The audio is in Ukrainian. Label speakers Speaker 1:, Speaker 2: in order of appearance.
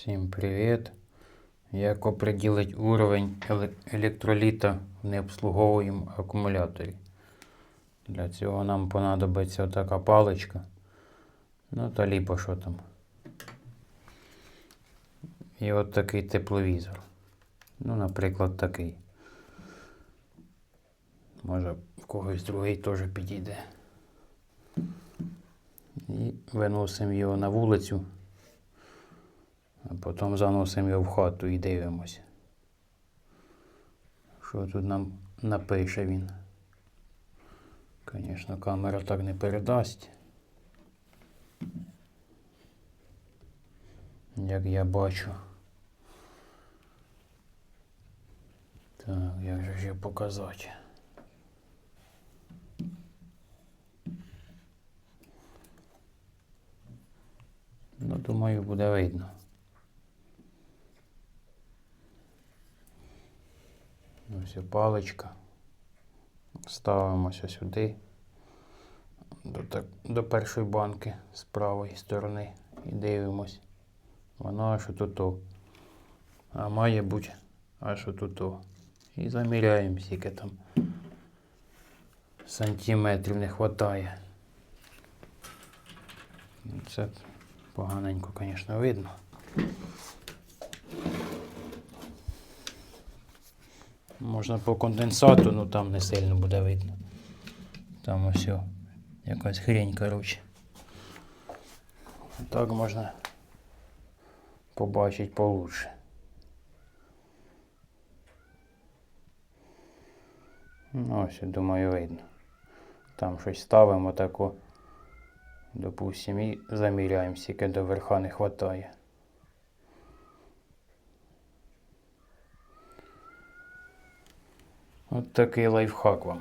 Speaker 1: Всім привіт! Як определить уровень електроліта в необслуговуємому акумуляторі? Для цього нам понадобиться така паличка. Ну та ліпо що там. І от такий тепловізор. Ну, наприклад, такий. Може, в когось другий теж підійде. І виносимо його на вулицю. А потім заносимо його в хату і дивимося. Що тут нам напише він. Звісно, камера так не передасть. Як я бачу. Так, як же його показати? Ну, думаю, буде видно. Ось паличка. Ставимося сюди. До, так, до першої банки з правої сторони і дивимось. Воно аж тут. А має бути аж тут. І заміряємо, скільки там сантиметрів не вистачає. Це поганенько, звісно, видно. Можна по конденсату, ну там не сильно буде видно. Там ось якась хрень, коротше. Так можна побачити получше. Ну, ось, думаю, видно. Там щось ставимо тако. Допустим, і заміряємо, скільки до верха не вистачає. От такий лайфхак вам.